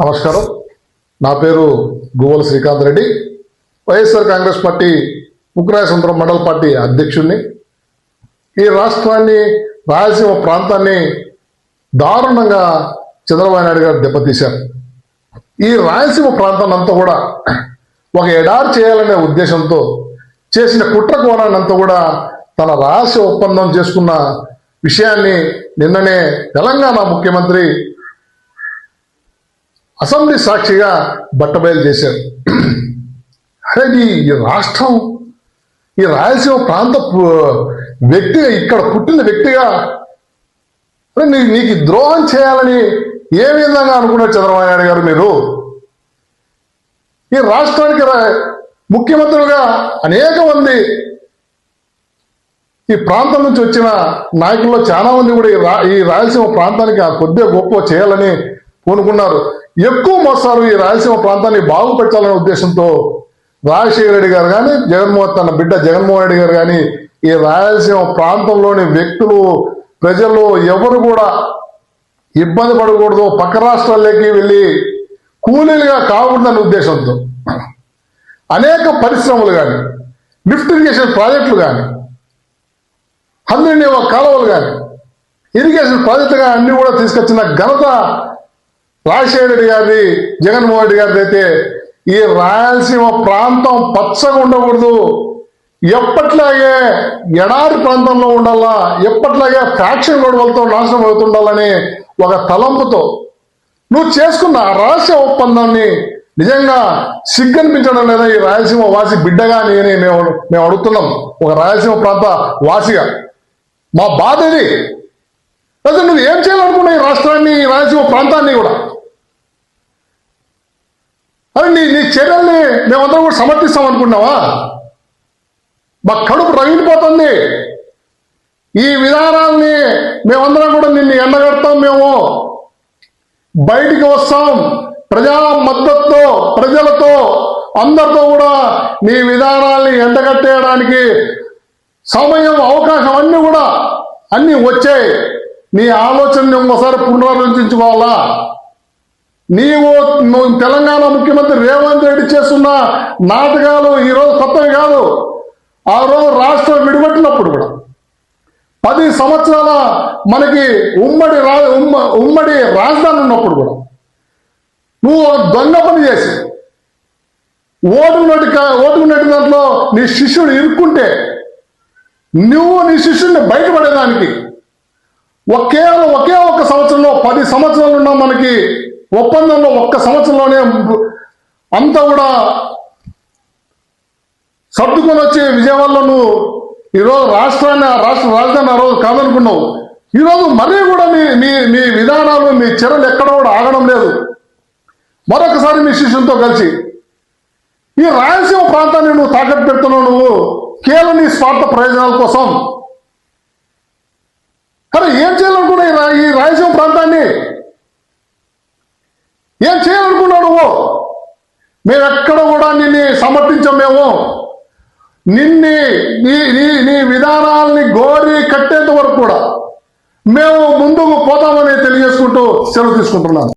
నమస్కారం. నా పేరు Guvvala Srikanth Reddy. YSR Congress party ఉగ్రాయసుందరం మండల పార్టీ అధ్యక్షుడిని. ఈ రాష్ట్రాన్ని రాయలసీమ ప్రాంతాన్ని దారుణంగా చంద్రబాబు నాయుడు గారు దెబ్బతీశారు. ఈ రాయలసీమ ప్రాంతాన్ని అంతా కూడా ఒక ఎడారు చేయాలనే ఉద్దేశంతో చేసిన కుట్ర కోణాన్ని అంతా కూడా తన రహస్య ఒప్పందం చేసుకున్న విషయాన్ని నిన్ననే తెలంగాణ ముఖ్యమంత్రి అసెంబ్లీ సాక్షిగా బట్టబయలు చేశారు. అరే ఈ ఈ రాష్ట్రం ఈ రాయలసీమ ప్రాంత వ్యక్తిగా ఇక్కడ పుట్టిన వ్యక్తిగా అరే నీకు ద్రోహం చేయాలని ఏ విధంగా అనుకున్నారు చంద్రబాబు నాయుడు గారు మీరు? ఈ రాష్ట్రానికి రా- ముఖ్యమంత్రులుగా అనేక మంది ఈ ప్రాంతం నుంచి వచ్చిన నాయకుల్లో చాలా మంది కూడా ఈ రా- ఈ రాయలసీమ ప్రాంతానికి ఆ కొద్దిగా గొప్ప చేయాలని పూనుకున్నారు. ఎక్కువ మోస్తారు ఈ రాయలసీమ ప్రాంతాన్ని బాగుపెట్టాలనే ఉద్దేశంతో రాజశేఖర రెడ్డి గారు కానీ జగన్మోహన్ తన బిడ్డ జగన్మోహన్ రెడ్డి గారు కానీ ఈ రాయలసీమ ప్రాంతంలోని వ్యక్తులు ప్రజలు ఎవరు కూడా ఇబ్బంది పడకూడదు పక్క రాష్ట్రాల్లోకి వెళ్ళి కూలీలుగా కాకూడదనే ఉద్దేశంతో. అనేక పరిశ్రమలు కానీ లిఫ్ట్ ఇరిగేషన్ ప్రాజెక్టులు కానీ హండ్రెడ్ కాలువలు కానీ ఇరిగేషన్ ప్రాజెక్టుగా అన్ని కూడా తీసుకొచ్చిన ఘనత రాజశేఖర రెడ్డి గారిది జగన్మోహన్ రెడ్డి గారిది అయితే ఈ రాయలసీమ ప్రాంతం పచ్చగా ఉండకూడదు. ఎప్పట్లాగే ఎడారి ప్రాంతంలో ఉండాలా ఎప్పట్లాగే ఫ్యాక్షన్ గొడవలతో నాశనం అవుతుండాలని ఒక తలంపుతో నువ్వు చేసుకున్న రహస్య ఒప్పందాన్ని నిజంగా సిగ్గనిపించడం లేదా ఈ రాయలసీమ వాసి బిడ్డగా నేనే మేము మేము అడుగుతున్నాం. ఒక రాయలసీమ ప్రాంత వాసిగా. మా బాధ ఇది. అసలు నువ్వు ఏం చేయాలనుకున్నావు ఈ రాష్ట్రాన్ని ఈ రాయలసీమ ప్రాంతాన్ని కూడా? అరే నీ నీ చర్యల్ని మేమందరం కూడా సమర్థిస్తాం అనుకున్నావా? మా కడుపు రగిలిపోతుంది. ఈ విధానాల్ని మేమందరం కూడా నిన్ను ఎండగడతాం మేము. బయటికి వస్తాం. ప్రజా మద్దతుతో ప్రజలతో అందరితో కూడా నీ విధానాల్ని ఎండగట్టేయడానికి సమయం అవకాశం అన్నీ కూడా అన్నీ వచ్చాయి. నీ ఆలోచనని ఒకసారి పునరాలోచించుకోవాలా? నీవు నువ్వు తెలంగాణ ముఖ్యమంత్రి రేవంత్ రెడ్డి చేస్తున్న నాటకాలు ఈరోజు కొత్తవి కాదు. ఆ రోజు రాష్ట్రం విడిపెట్టినప్పుడు కూడా పది సంవత్సరాల మనకి ఉమ్మడి రా ఉమ్మ ఉమ్మడి రాజధాని ఉన్నప్పుడు కూడా నువ్వు దొంగ పని చేసి ఓటుకున్నట్టు కా- ఓటుకున్నట్టు దాంట్లో నీ శిష్యుడు ఇరుక్కుంటే నువ్వు నీ శిష్యుడిని బయటపడేదానికి ఒకే ఒకే ఒక్క సంవత్సరంలో పది సంవత్సరాలు ఉన్న మనకి ఒప్పందంలో ఒక్క సంవత్సరంలోనే అంతా కూడా సర్దుకొని వచ్చి విజయవాడలో నువ్వు ఈరోజు రాష్ట్రాన్ని రాష్ట్ర రాజధాని ఆ రోజు కాదనుకున్నావు. ఈరోజు మరీ కూడా మీ మీ మీ విధానాలు మీ చర్యలు ఎక్కడ కూడా ఆగడం లేదు. మరొకసారి మీ శిష్యులతో కలిసి ఈ రాయలసీమ ప్రాంతాన్ని నువ్వు తాకట్టు పెడుతున్నావు నువ్వు కేవలం నీ స్వార్థ ప్రయోజనాల కోసం అరే ఏం చేయాలనుకున్నా ఈ రా- ఈ రాయలసీమ ప్రాంతాన్ని ఏం చేయాలనుకున్నావు నువ్వు మేము ఎక్కడ కూడా నిన్ను సమర్థించాం మేము. నిన్ని నీ నీ నీ విధానాల్ని గోరి కట్టేంత వరకు కూడా మేము ముందుకు పోతామని తెలియజేసుకుంటూ సెలవు తీసుకుంటున్నాను.